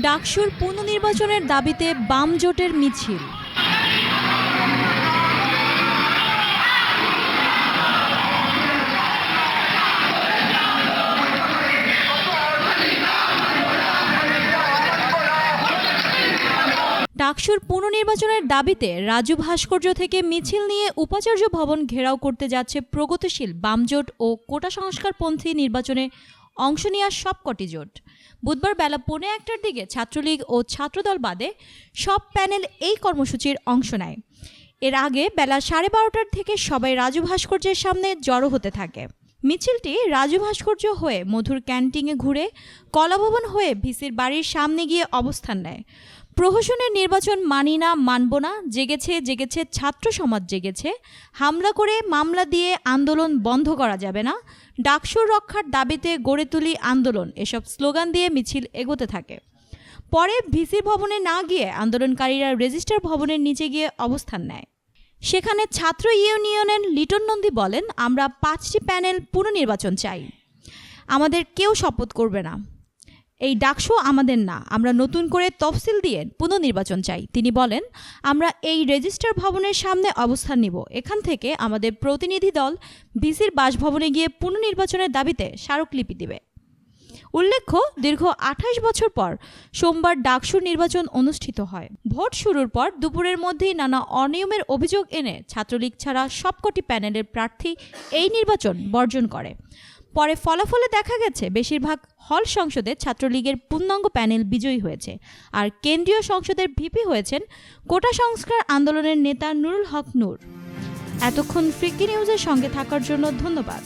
ডাকসুর পুনর্নির্বাচনের দাবিতে বাম জোটের মিছিল। ডাকসুর পুনর্নির্বাচনের দাবিতে রাজু ভাস্কর্য থেকে মিছিল নিয়ে উপাচার্য ভবন ঘেরাও করতে যাচ্ছে প্রগতিশীল বামজোট ও কোটা সংস্কারপন্থী নির্বাচনে অংশ নেওয়া সবকটি জোট। বুধবার বেলা পৌনে একটার দিকে ছাত্রলীগ ও ছাত্রদল বাদে সব প্যানেল এই কর্মসূচির অংশ নেয়। এর আগে বেলা সাড়ে বারোটার থেকে সবাই রাজু ভাস্কর্যের সামনে জড়ো হতে থাকে। মিছিলটি রাজু ভাস্কর্য হয়ে মধুর ক্যান্টিনে ঘুরে কলাভবন হয়ে ভিসির বাড়ির সামনে গিয়ে অবস্থান নেয়। প্রহসনের নির্বাচন মানি না, মানব না, জেগেছে জেগেছে, ছাত্র সমাজ জেগেছে। হামলা করে মামলা দিয়ে আন্দোলন বন্ধ করা যাবে না। ডাকসুর রক্ষার দাবিতে গড়ে তুলি আন্দোলন, এসব স্লোগান দিয়ে মিছিল এগোতে থাকে। পরে ভিসি ভবনে না গিয়ে আন্দোলনকারীরা রেজিস্টার ভবনের নিচে গিয়ে অবস্থান নেয়। সেখানে ছাত্র ইউনিয়নের লিটন নন্দী বলেন, আমরা পাঁচটি প্যানেল পুনর্নির্বাচন চাই। আমাদের কেউ শপথ করবে না। এই ডাকসু আমাদের না। আমরা নতুন করে তফসিল দিয়ে পুনর্নির্বাচন চাই। তিনি বলেন, আমরা এই রেজিস্টার ভবনের সামনে অবস্থান নিব। এখান থেকে আমাদের প্রতিনিধি দল বিসির বাসভবনে গিয়ে পুনর্নির্বাচনের দাবিতে স্মারকলিপি দিবে। উল্লেখ্য, দীর্ঘ আঠাশ বছর পর সোমবার ডাকসুর নির্বাচন অনুষ্ঠিত হয়। ভোট শুরুর পর দুপুরের মধ্যেই নানা অনিয়মের অভিযোগ এনে ছাত্রলীগ ছাড়া সবকটি প্যানেলের প্রার্থী এই নির্বাচন বর্জন করে। পরে ফলাফলে দেখা গেছে, বেশিরভাগ হল সংসদে ছাত্রলীগের পূর্ণাঙ্গ প্যানেল বিজয়ী হয়েছে। আর কেন্দ্রীয় সংসদের ভিপি হয়েছেন কোটা সংস্কার আন্দোলনের নেতা নুরুল হক নূর। এতক্ষণ ফ্রিকি নিউজের সঙ্গে থাকার জন্য ধন্যবাদ।